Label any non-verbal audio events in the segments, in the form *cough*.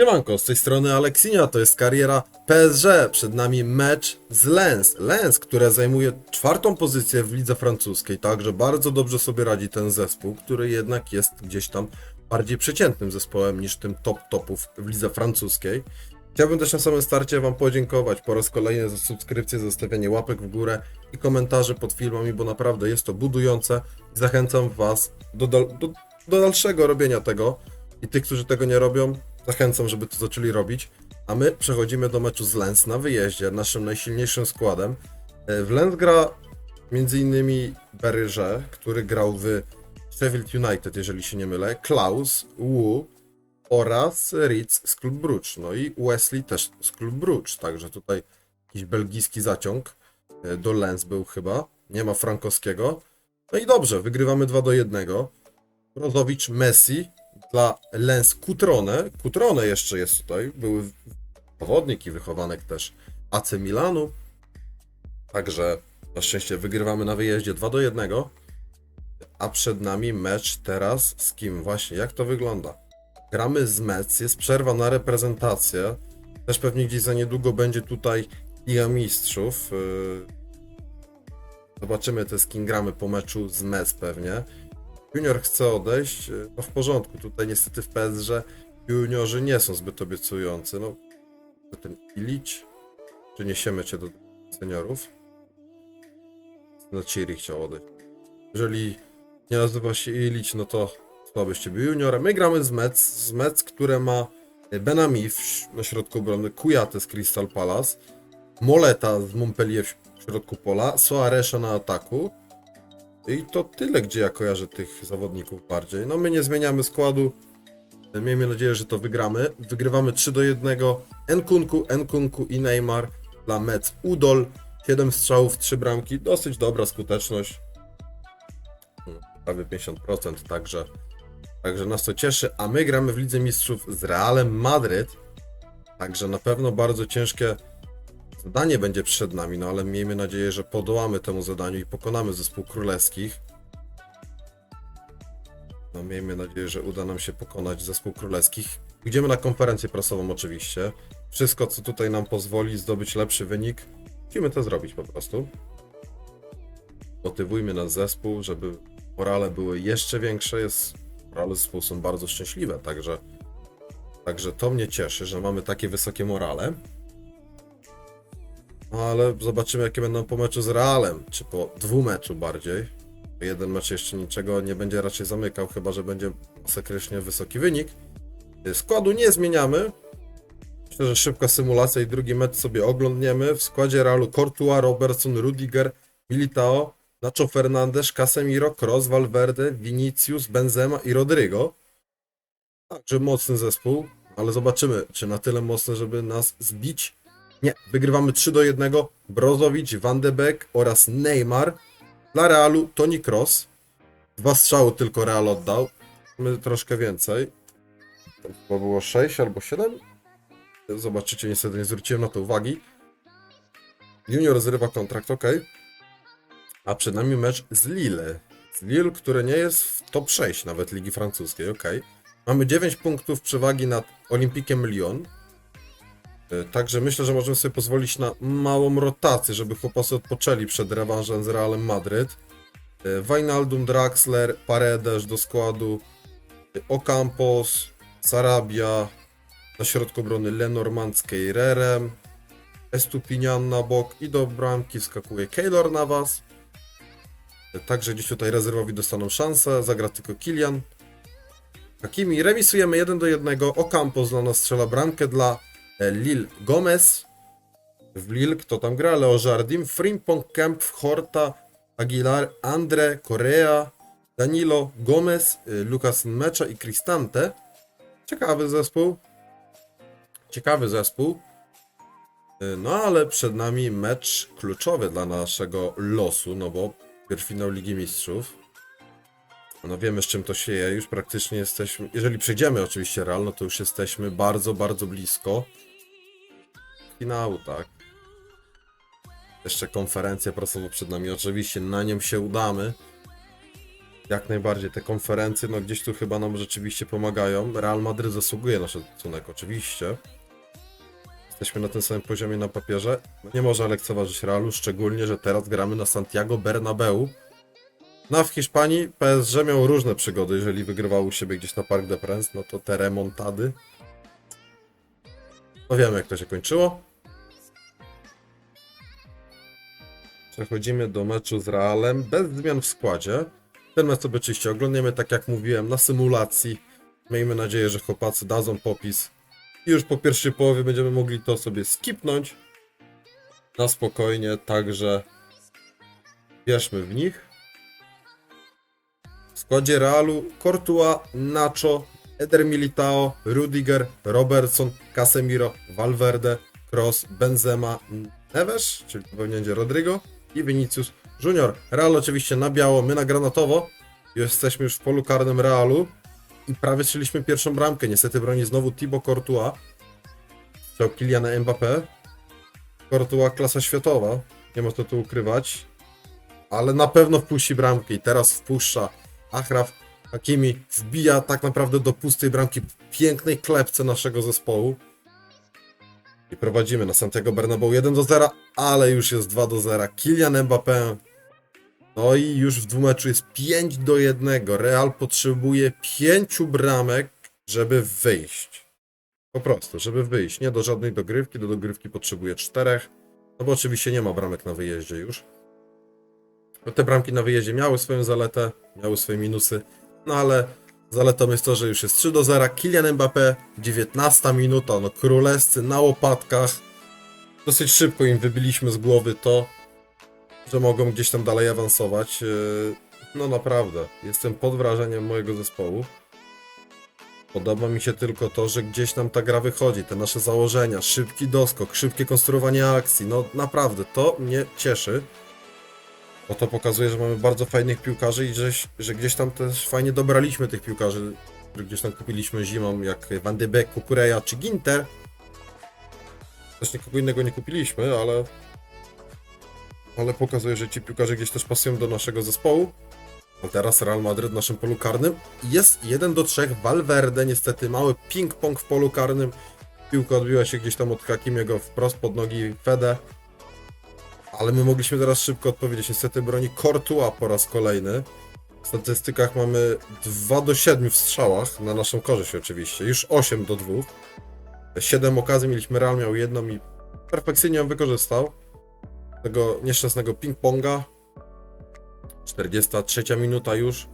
Siemanko, z tej strony Aleksinia, to jest kariera PSG. Przed nami mecz z Lens. Lens, które zajmuje czwartą pozycję w lidze francuskiej, także bardzo dobrze sobie radzi ten zespół, który jednak jest gdzieś tam bardziej przeciętnym zespołem niż tym top topów w lidze francuskiej. Chciałbym też na samym starcie Wam podziękować po raz kolejny za subskrypcję, zostawianie łapek w górę i komentarzy pod filmami, bo naprawdę jest to budujące zachęcam Was do, do, do dalszego robienia tego. I tych, którzy tego nie robią, zachęcam, żeby to zaczęli robić. A my przechodzimy do meczu z Lens na wyjeździe, naszym najsilniejszym składem. E, W Lens gra m.in. Beryrze, który grał w Sheffield United, jeżeli się nie mylę, Klaus, Wu oraz Ritz z Klub Brucz. No i Wesley też z Klub Brucz, także tutaj jakiś belgijski zaciąg e, do Lens był chyba. Nie ma frankowskiego. No i dobrze, wygrywamy 2 do 1. Brozowicz, Messi dla Lens Kutrone. Kutrone jeszcze jest tutaj. Były zawodnik i wychowanek też AC Milanu. Także na szczęście wygrywamy na wyjeździe 2 do 1. A przed nami mecz teraz z kim? Właśnie, jak to wygląda? Gramy z Mets, jest przerwa na reprezentację. Też pewnie gdzieś za niedługo będzie tutaj Liga Mistrzów. Yy, Zobaczymy te z kim gramy po meczu z Mets pewnie. Junior chce odejść, yy, no w porządku. Tutaj niestety w PSG juniorzy nie są zbyt obiecujący. No, ten Ilić, czy niesiemy cię do seniorów? No Ciri chciał odejść. Jeżeli nie nazywa się Ilić, no to słabyście był juniorem. My gramy z Mets, z Mets, które ma Benami w, na środku obrony, Kujate z Crystal Palace, Moleta z Montpellier w środku pola, Soaresza na ataku. I to tyle, gdzie ja kojarzę tych zawodników bardziej. No my nie zmieniamy składu. Miejmy nadzieję, że to wygramy. Wygrywamy 3 do 1. Nkunku, Nkunku i Neymar dla Mets. Udol, 7 strzałów, 3 bramki. Dosyć dobra skuteczność. Prawie 50%, także, także nas to cieszy. A my gramy w Lidze Mistrzów z Realem Madryt. Także na pewno bardzo ciężkie zadanie będzie przed nami, no ale miejmy nadzieję, że podołamy temu zadaniu i pokonamy zespół królewskich. No miejmy nadzieję, że uda nam się pokonać zespół królewskich. Idziemy na konferencję prasową oczywiście. Wszystko, co tutaj nam pozwoli zdobyć lepszy wynik, musimy to zrobić po prostu. Motywujmy nasz zespół, żeby morale były jeszcze większe. Jest, morale zespołu są bardzo szczęśliwe, także, także to mnie cieszy, że mamy takie wysokie morale. No ale zobaczymy, jakie będą po meczu z Realem, czy po dwumeczu bardziej. Jeden mecz jeszcze niczego nie będzie raczej zamykał, chyba że będzie masakrycznie wysoki wynik. Składu nie zmieniamy. Myślę, że szybka symulacja i drugi mecz sobie oglądniemy. W składzie Realu Courtois, Robertson, Rudiger, Militao, Nacho Fernandes, Casemiro, Kroos, Valverde, Vinicius, Benzema i Rodrygo. Także mocny zespół, ale zobaczymy, czy na tyle mocny, żeby nas zbić. Nie, wygrywamy 3 do 1. Brozowicz, Van de Beek oraz Neymar. Dla Realu Toni Kroos. Dwa strzały tylko Real oddał. My troszkę więcej. Tam chyba było 6 albo 7. Zobaczycie, niestety nie zwróciłem na to uwagi. Junior zrywa kontrakt, ok. A przed nami mecz z Lille. Z Lille, które nie jest w top 6 nawet Ligi Francuskiej, ok. Mamy 9 punktów przewagi nad Olympikiem Lyon. E, Także myślę, że możemy sobie pozwolić na małą rotację, żeby chłopacy odpoczęli przed rewanżem z Realem Madryt. E, Wijnaldum, Draxler, Paredes do składu, e, Ocampos, Sarabia, na środku obrony Lenormand z Keirerem, Estupinian na bok i do bramki wskakuje Keylor na was. Także gdzieś tutaj rezerwowi dostaną szansę, zagra tylko Kilian. Hakimi remisujemy 1 do 1. Ocampos dla nas strzela bramkę dla Lil Gomez. W Lille kto tam gra? Leo Jardim, Frimpong, Kemp, Horta, Aguilar, Andre, Correa, Danilo, Gomez, y, Lucas Mecza i Cristante. Ciekawy zespół. Ciekawy zespół. Y, No ale przed nami mecz kluczowy dla naszego losu, no bo finał Ligi Mistrzów. No wiemy z czym to się je, już praktycznie jesteśmy, jeżeli przejdziemy oczywiście Real, no to już jesteśmy bardzo, bardzo blisko finału, tak. Jeszcze konferencja prasowa przed nami, oczywiście na nią się udamy. Jak najbardziej te konferencje, no gdzieś tu chyba nam rzeczywiście pomagają. Real Madryt zasługuje na szacunek, oczywiście. Jesteśmy na tym samym poziomie na papierze. No nie można lekceważyć Realu, szczególnie, że teraz gramy na Santiago Bernabeu. No a w Hiszpanii PSG miał różne przygody, jeżeli wygrywał u siebie gdzieś na Parc de Princes, no to te remontady. No wiemy jak to się kończyło. Przechodzimy do meczu z Realem bez zmian w składzie. Ten mecz sobie oczywiście oglądniemy, tak jak mówiłem, na symulacji. Miejmy nadzieję, że chłopacy dadzą popis. I już po pierwszej połowie będziemy mogli to sobie skipnąć. Na spokojnie, także wierzmy w nich. W składzie Realu Courtois, Nacho, Eder Militao, Rudiger, Robertson, Casemiro, Valverde, Kroos, Benzema, Neves, czyli pewnie będzie Rodrigo i Vinicius Junior. Real oczywiście na biało, my na granatowo. Jesteśmy już w polu karnym Realu i prawie strzeliśmy pierwszą bramkę. Niestety broni znowu Thibaut Courtois. Chciał Kylian Mbappé. Courtois klasa światowa, nie co tu ukrywać. Ale na pewno wpuści bramkę i teraz wpuszcza Achraf Hakimi. Wbija tak naprawdę do pustej bramki pięknej klepce naszego zespołu. I prowadzimy na Santiago Bernabeu 1 do 0, ale już jest 2 do 0. Kylian Mbappé. No i już w dwumeczu jest 5 do 1. Real potrzebuje 5 bramek, żeby wyjść. Po prostu, żeby wyjść. Nie do żadnej dogrywki, do dogrywki potrzebuje 4. No bo oczywiście nie ma bramek na wyjeździe już. Te bramki na wyjeździe miały swoją zaletę, miały swoje minusy, no ale zaletą jest to, że już jest 3 do 0. Kylian Mbappé, 19 minuta, no królewscy na łopatkach. Dosyć szybko im wybiliśmy z głowy to, że mogą gdzieś tam dalej awansować. Yy, No naprawdę, jestem pod wrażeniem mojego zespołu. Podoba mi się tylko to, że gdzieś nam ta gra wychodzi, te nasze założenia, szybki doskok, szybkie konstruowanie akcji. No naprawdę, to mnie cieszy. Bo to pokazuje, że mamy bardzo fajnych piłkarzy i że, że gdzieś tam też fajnie dobraliśmy tych piłkarzy, gdzieś tam kupiliśmy zimą, jak Van de Beek, Kukureja czy Ginter. Też nikogo innego nie kupiliśmy, ale ale pokazuje, że ci piłkarze gdzieś też pasują do naszego zespołu. A teraz Real Madryt w naszym polu karnym. Jest 1 do 3, Valverde niestety, mały ping-pong w polu karnym. Piłka odbiła się gdzieś tam od Hakimiego wprost pod nogi Fede. Ale my mogliśmy teraz szybko odpowiedzieć. Niestety broni Courtois po raz kolejny. W statystykach mamy 2 do 7 w strzałach, na naszą korzyść oczywiście. Już 8 do 2. 7 okazji mieliśmy, Real miał jedną i perfekcyjnie ją wykorzystał. Tego nieszczęsnego ping-ponga. 43 minuta już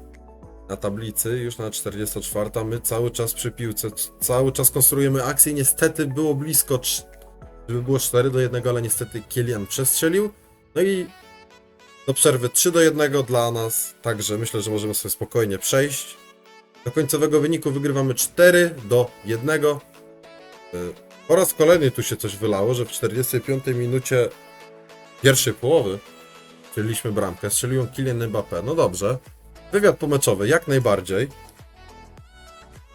na tablicy, już na 44. My cały czas przy piłce, cały czas konstruujemy akcję. Niestety było blisko, żeby było 4 do 1, ale niestety Kilian przestrzelił. No i do przerwy 3 do 1 dla nas, także myślę, że możemy sobie spokojnie przejść. Do końcowego wyniku wygrywamy 4 do 1. Y, Po raz kolejny tu się coś wylało, że w 45 minucie pierwszej połowy strzeliliśmy bramkę, strzelił Kylian Mbappé. No dobrze. Wywiad pomeczowy, jak najbardziej.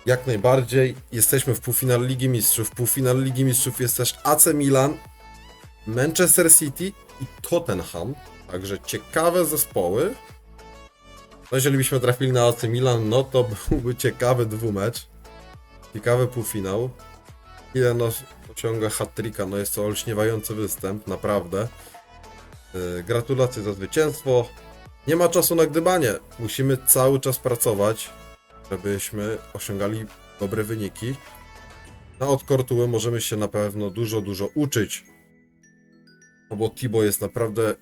Jak najbardziej. Jesteśmy w półfinale Ligi Mistrzów. Półfinale Ligi Mistrzów jest też AC Milan, Manchester City i Tottenham. Także ciekawe zespoły. No jeżeli byśmy trafili na AC Milan, no to *laughs* byłby ciekawy dwumecz. Ciekawy półfinał. Ile no osiąga hat-tricka, no jest to olśniewający występ, naprawdę. Yy, Gratulacje za zwycięstwo. Nie ma czasu na gdybanie. Musimy cały czas pracować, żebyśmy osiągali dobre wyniki. No od Kortuły możemy się na pewno dużo, dużo uczyć. No bo Tibo jest naprawdę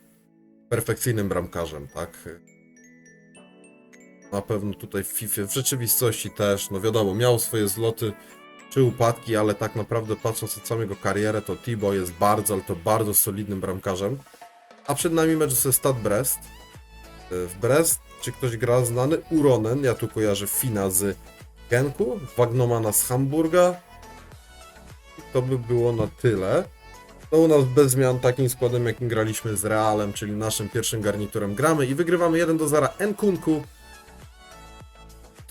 perfekcyjnym bramkarzem, tak? Na pewno tutaj w FIFA, w rzeczywistości też, no wiadomo, miał swoje zloty czy upadki, ale tak naprawdę patrząc na całą jego karierę, to Tibo jest bardzo, ale to bardzo solidnym bramkarzem. A przed nami mecz ze Stad Brest. W Brest, czy ktoś gra znany? Uronen, ja tu kojarzę Fina z Genku, Wagnomana z Hamburga. To by było na tyle. No u nas bez zmian takim składem, jakim graliśmy z Realem, czyli naszym pierwszym garniturem gramy i wygrywamy 1 do 0 Nkunku.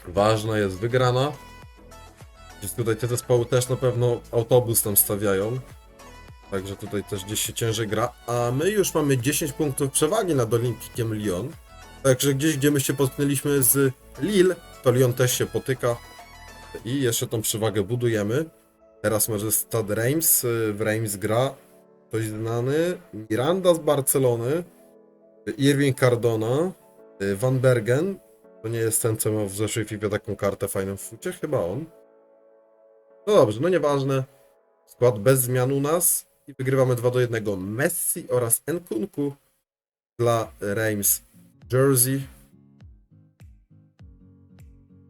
Ważna jest wygrana. Gdzieś tutaj te zespoły też na pewno autobus tam stawiają. Także tutaj też gdzieś się ciężej gra. A my już mamy 10 punktów przewagi nad Olympikiem Lyon. Także gdzieś, gdzie my się potknęliśmy z Lille, to Lyon też się potyka. I jeszcze tą przewagę budujemy. Teraz może Stad Reims. y, W Reims gra ktoś znany. Miranda z Barcelony. Irving Cardona. y, Van Bergen. To nie jest ten, co miał w zeszłej FIFA taką kartę fajną w fucie? Chyba on. No dobrze, no nieważne. Skład bez zmian u nas. I wygrywamy 2 do 1. Messi oraz Nkunku dla Reims Jersey.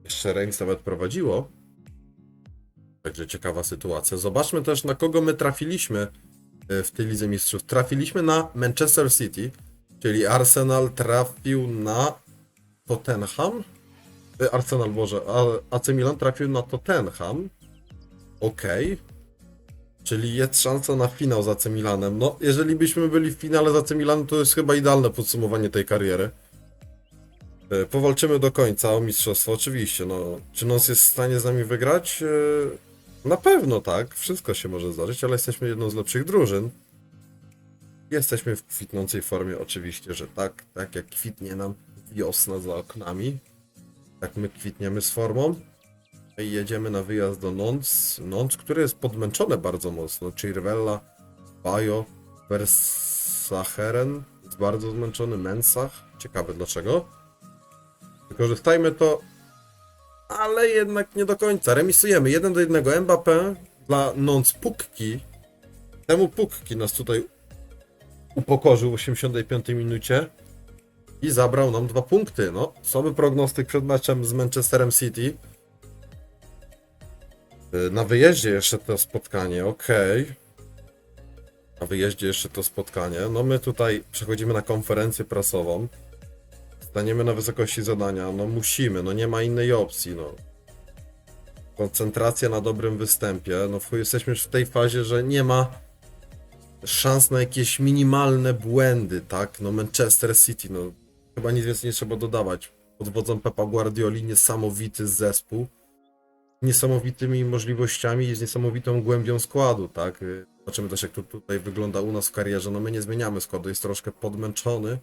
Jeszcze Reims nawet prowadziło. Także ciekawa sytuacja. Zobaczmy też na kogo my trafiliśmy e, w tej Lidze Mistrzów. Trafiliśmy na Manchester City, czyli Arsenal trafił na Tottenham. E, Arsenal, Boże, AC Milan trafił na Tottenham. Okej. Czyli jest szansa na finał z AC Milanem. No, jeżeli byśmy byli w finale z AC Milanem, to jest chyba idealne podsumowanie tej kariery. E, Powalczymy do końca o mistrzostwo, oczywiście. No, czy Nos jest w stanie z nami wygrać? E, Na pewno tak, wszystko się może zdarzyć, ale jesteśmy jedną z lepszych drużyn. Jesteśmy w kwitnącej formie, oczywiście, że tak, tak jak kwitnie nam wiosna za oknami. Tak my kwitniemy z formą. I jedziemy na wyjazd do Nons. Nons, który jest podmęczony bardzo mocno. Chirvella, Bajo, Versacheren jest bardzo zmęczony. Mensach. Ciekawe dlaczego. Wykorzystajmy to, ale jednak nie do końca. Remisujemy 1 do 1 Mbappé dla Nons Pukki. Temu Pukki nas tutaj upokorzył w 85 minucie i zabrał nam dwa punkty. No, słaby prognostyk przed meczem z Manchesterem City. Y, Na wyjeździe jeszcze to spotkanie, okej. Na wyjeździe jeszcze to spotkanie. No my tutaj przechodzimy na konferencję prasową. Staniemy na wysokości zadania. No musimy, no nie ma innej opcji, no. Koncentracja na dobrym występie. No w jesteśmy już w tej fazie, że nie ma szans na jakieś minimalne błędy, tak? No Manchester City, no chyba nic więcej nie trzeba dodawać. Pod wodzą Pepa Guardioli niesamowity zespół niesamowitymi możliwościami i z niesamowitą głębią składu, tak? Zobaczymy też, jak to tutaj wygląda u nas w karierze. No my nie zmieniamy składu, jest troszkę podmęczony.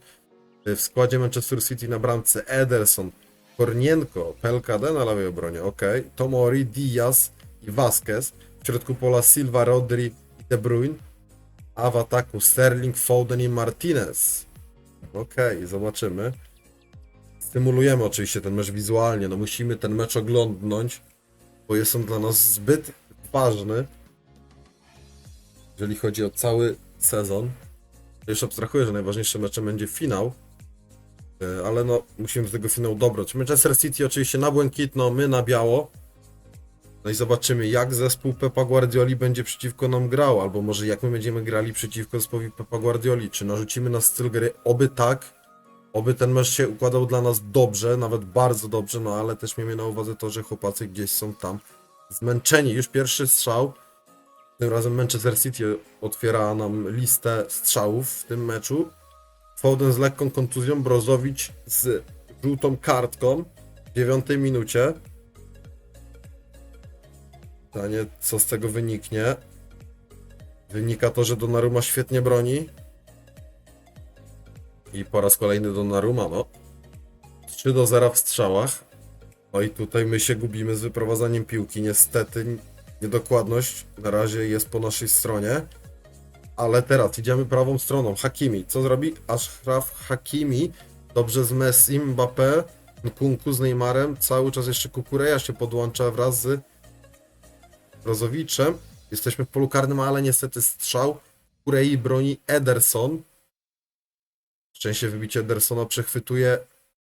Y, W składzie Manchester City na bramce Ederson, Kornienko, PLKD na lewej obronie, ok. Tomori, Diaz i Vasquez. W środku pola Silva, Rodri i De Bruyne. A w ataku Sterling, Foden i Martinez. Okej, zobaczymy. Stymulujemy oczywiście ten mecz wizualnie, no musimy ten mecz oglądnąć bo jest on dla nas zbyt ważny, jeżeli chodzi o cały sezon. Już abstrahuję, że najważniejszym meczem będzie finał, e, ale no, musimy do tego finału dobrać. Manchester City oczywiście na błękitno, my na biało. No i zobaczymy, jak zespół Pepa Guardioli będzie przeciwko nam grał, albo może jak my będziemy grali przeciwko zespołowi Pepa Guardioli. Czy narzucimy na styl gry? Oby tak, Oby ten mecz się układał dla nas dobrze, nawet bardzo dobrze, no ale też miejmy na uwadze to, że chłopacy gdzieś są tam zmęczeni. Już pierwszy strzał. Tym razem Manchester City otwiera nam listę strzałów w tym meczu. Foden z lekką kontuzją, Brozowicz z żółtą kartką w dziewiątej minucie. Pytanie, co z tego wyniknie? Wynika to, że Donnarumma świetnie broni. I po raz kolejny Donnarumma, no. 3 do 0 w strzałach. No i tutaj my się gubimy z wyprowadzaniem piłki. Niestety niedokładność na razie jest po naszej stronie. Ale teraz idziemy prawą stroną. Hakimi. Co zrobi? Ashraf Hakimi. Dobrze z Messi, Mbappé, Nkunku z Neymarem. Cały czas jeszcze Kukureja się podłącza wraz z Brozowiczem. Jesteśmy w polu karnym, ale niestety strzał. Kurei broni Ederson. Szczęście wybicie Edersona przechwytuje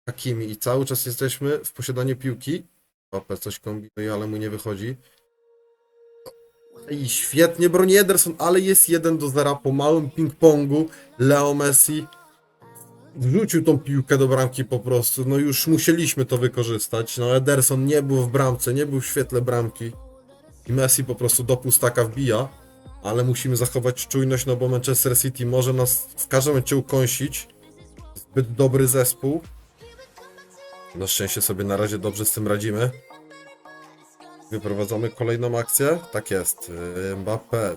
Hakimi i cały czas jesteśmy w posiadaniu piłki. Mbappé coś kombinuje, ale mu nie wychodzi. I świetnie broni Ederson, ale jest 1 do 0 po małym ping-pongu. Leo Messi wrzucił tą piłkę do bramki po prostu. No już musieliśmy to wykorzystać. No Ederson nie był w bramce, nie był w świetle bramki. I Messi po prostu do pustaka wbija. Ale musimy zachować czujność, no bo Manchester City może nas w każdym momencie ukąsić. Zbyt dobry zespół. Na szczęście sobie na razie dobrze z tym radzimy. Wyprowadzamy kolejną akcję. Tak jest. Yy, Mbappé.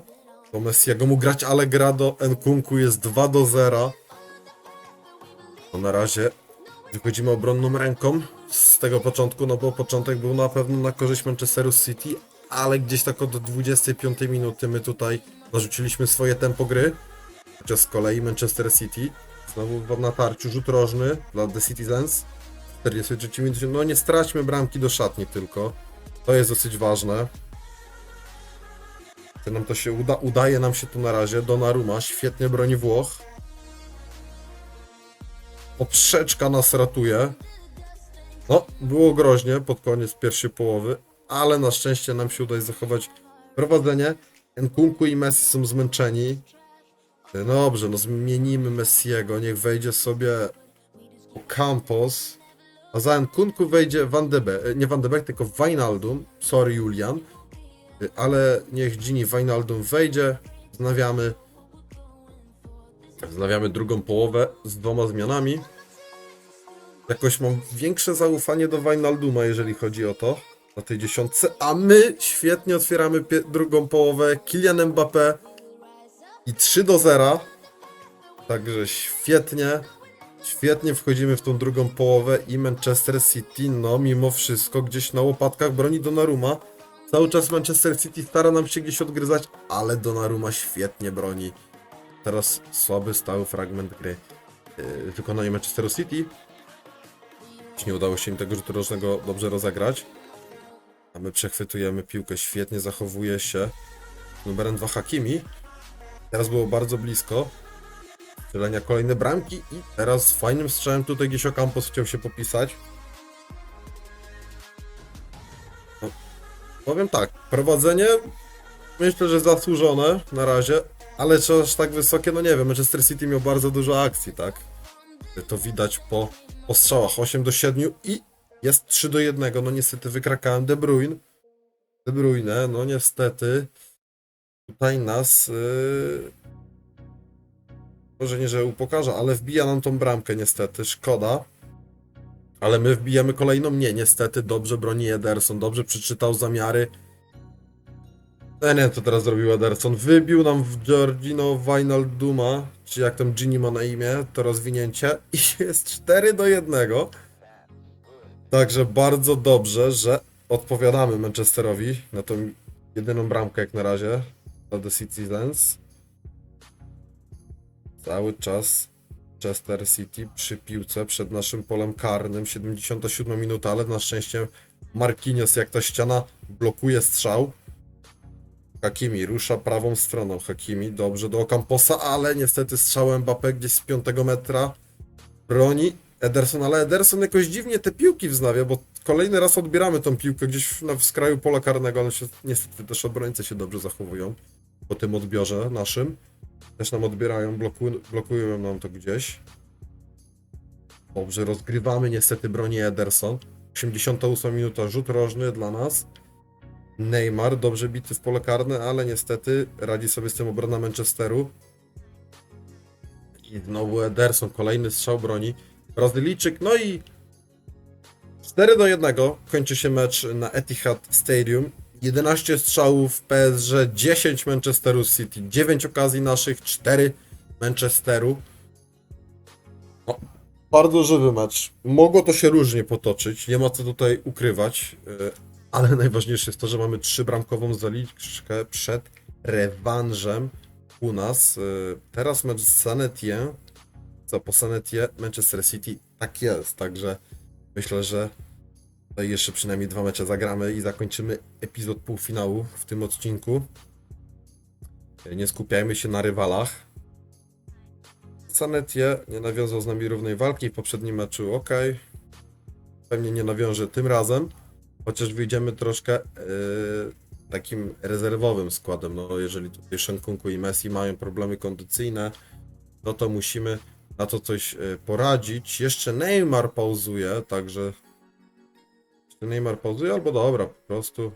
Do Messiego mu grać, ale gra do Nkunku jest 2 do 0. To na razie wychodzimy obronną ręką z tego początku, no bo początek był na pewno na korzyść Manchesteru City, ale gdzieś tak od 25 minuty my tutaj narzuciliśmy swoje tempo gry. Chociaż z kolei Manchester City znowu w natarciu rzut rożny dla The Citizens. 43 minucie. No nie straćmy bramki do szatni tylko. To jest dosyć ważne. To nam to się uda, udaje nam się tu na razie. Donnarumma świetnie broni Włoch. Poprzeczka nas ratuje. No, było groźnie pod koniec pierwszej połowy, ale na szczęście nam się udaje zachować prowadzenie. Nkunku i Messi są zmęczeni. Dobrze, no zmienimy Messiego, niech wejdzie sobie Campos, a za Nkunku wejdzie Van de Beek, e, nie Van de Beek, tylko Wijnaldum, sorry Julian, ale niech Gini Wijnaldum wejdzie, wznawiamy, wznawiamy drugą połowę z dwoma zmianami. Jakoś mam większe zaufanie do Wijnalduma, jeżeli chodzi o to, na tej dziesiątce, a my świetnie otwieramy drugą połowę, Kylian Mbappé. I 3 do 0. Także świetnie. Świetnie wchodzimy w tą drugą połowę i Manchester City, no mimo wszystko, gdzieś na łopatkach broni Donnarumma. Cały czas Manchester City stara nam się gdzieś odgryzać, ale Donnarumma świetnie broni. Teraz słaby, stały fragment gry yy, wykonanie Manchesteru City. Nie udało się im tego rzutu rożnego dobrze rozegrać. A my przechwytujemy piłkę, świetnie zachowuje się numerem 2 Hakimi. Teraz było bardzo blisko. Strzelenia kolejne bramki i teraz fajnym strzałem tutaj gdzieś Ocampos chciał się popisać. No, powiem tak, prowadzenie myślę, że zasłużone na razie, ale czy aż tak wysokie, no nie wiem, Manchester City miał bardzo dużo akcji, tak? To widać po, po strzałach 8 do 7 i jest 3 do 1, no niestety wykrakałem De Bruyne. De Bruyne, no niestety tutaj nas yy... może nie, że upokarza, ale wbija nam tą bramkę niestety, szkoda. Ale my wbijamy kolejną, nie, niestety dobrze broni Ederson, dobrze przeczytał zamiary. Nie wiem, co teraz zrobił Ederson. Wybił nam w Giorgino Wijnalduma, czy jak tam Gini ma na imię, to rozwinięcie i jest 4 do 1. Także bardzo dobrze, że odpowiadamy Manchesterowi na tą jedyną bramkę jak na razie dla The Citizens. Cały czas Manchester City przy piłce przed naszym polem karnym, 77 minuta, ale na szczęście Marquinhos jak ta ściana blokuje strzał. Hakimi rusza prawą stroną. Hakimi dobrze do Ocamposa, ale niestety strzałem Mbappé gdzieś z 5 metra broni Ederson, ale Ederson jakoś dziwnie te piłki wznawia, bo kolejny raz odbieramy tą piłkę gdzieś na w skraju pola karnego, ale się, niestety też obrońcy się dobrze zachowują po tym odbiorze naszym. Też nam odbierają, blokują, blokują nam to gdzieś. Dobrze, rozgrywamy, niestety broni Ederson. 88 minuta, rzut rożny dla nas. Neymar, dobrze bity w pole karne, ale niestety radzi sobie z tym obrona Manchesteru. I znowu Ederson, kolejny strzał broni. Brazylijczyk, no i 4 do 1 kończy się mecz na Etihad Stadium. 11 strzałów PSG, 10 Manchesteru City, 9 okazji naszych, 4 Manchesteru. No, bardzo żywy mecz. Mogło to się różnie potoczyć, nie ma co tutaj ukrywać, yy, ale *laughs* najważniejsze jest to, że mamy 3 bramkową zaliczkę przed rewanżem u nas. Yy, Teraz mecz z Sanetien, co po Sanetie Manchester City, tak jest, także myślę, że jeszcze przynajmniej dwa mecze zagramy i zakończymy epizod półfinału w tym odcinku. Nie skupiajmy się na rywalach. Sanetie nie nawiązał z nami równej walki w poprzednim meczu, ok. Pewnie nie nawiąże tym razem, chociaż wyjdziemy troszkę yy, takim rezerwowym składem. No, jeżeli tutaj Szenkunku i Messi mają problemy kondycyjne, no to musimy na to coś yy, poradzić. Jeszcze Neymar pauzuje, także czy Neymar pauzuje, albo dobra, po prostu.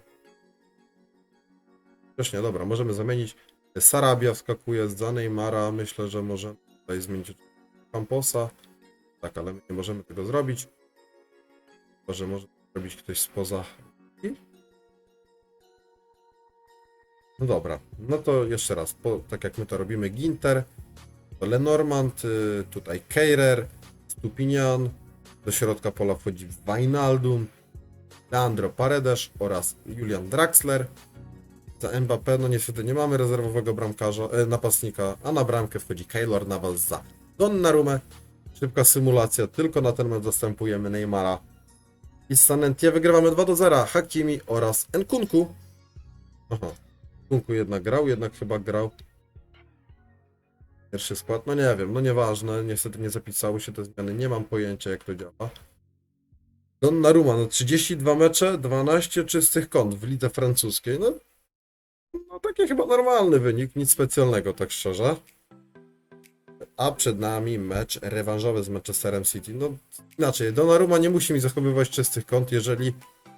Też nie, dobra, możemy zamienić. Sarabia wskakuje za Neymara. Myślę, że możemy tutaj zmienić Camposa. Tak, ale my nie możemy tego zrobić. Chyba, że może zrobić ktoś spoza. No dobra, no to jeszcze raz, po, tak jak my to robimy, Ginter, to Lenormand, y, tutaj Keirer, Stupinian, Do środka pola wchodzi Wijnaldum, Leandro Paredes oraz Julian Draxler. Za Mbappé, no niestety nie mamy rezerwowego bramkarza, e, napastnika, a na bramkę wchodzi Keylor Navas za Donnarumę. Szybka symulacja, tylko na ten mecz zastępujemy Neymara. I z Sanentie wygrywamy 2 do 0. Hakimi oraz Nkunku. Aha, Nkunku jednak grał, jednak chyba grał. Pierwszy skład, no nie wiem, no nieważne, niestety nie zapisały się te zmiany, nie mam pojęcia jak to działa. Donnarumma, no 32 mecze, 12 czystych kąt w lidze francuskiej, no, no taki chyba normalny wynik, nic specjalnego tak szczerze. A przed nami mecz rewanżowy z Manchesterem City, no inaczej, Donnarumma nie musi mi zachowywać czystych kąt, jeżeli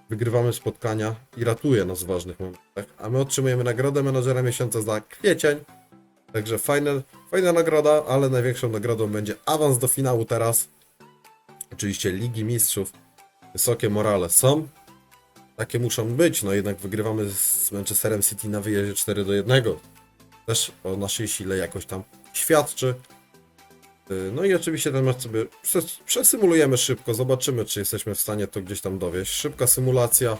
wygrywamy spotkania i ratuje nas w ważnych momentach, a my otrzymujemy nagrodę menadżera miesiąca za kwiecień, Także fajne, fajna nagroda, ale największą nagrodą będzie awans do finału teraz. Oczywiście Ligi Mistrzów. Wysokie morale są. Takie muszą być, no jednak wygrywamy z Manchesterem City na wyjeździe 4 do 1. Też o naszej sile jakoś tam świadczy. Yy, No i oczywiście ten mecz sobie przes- przesymulujemy szybko, zobaczymy czy jesteśmy w stanie to gdzieś tam dowieść. Szybka symulacja.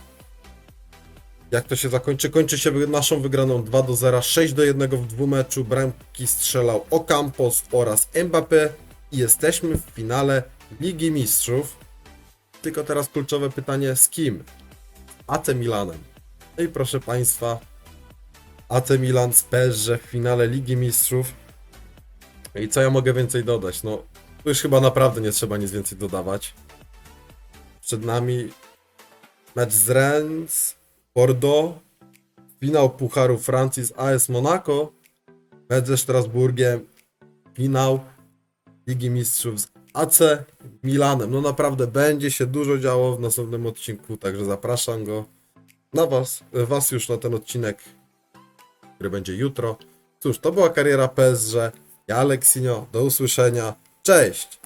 Jak to się zakończy? Kończy się naszą wygraną 2 do 0, 6 do 1 w dwumeczu. Bramki strzelał Ocampos oraz Mbappé i jesteśmy w finale Ligi Mistrzów. Tylko teraz kluczowe pytanie z kim? AC Milanem. No i proszę Państwa, AC Milan PSG w finale Ligi Mistrzów. I co ja mogę więcej dodać? No, tu już chyba naprawdę nie trzeba nic więcej dodawać. Przed nami mecz z Rennes, Bordeaux, finał Pucharu Francji z AS Monaco, mecz ze Strasburgiem, finał Ligi Mistrzów z AC Milanem. No naprawdę będzie się dużo działo w następnym odcinku, także zapraszam go na was, was już na ten odcinek, który będzie jutro. Cóż, to była kariera PSG. Ja Aleksinio, do usłyszenia. Cześć!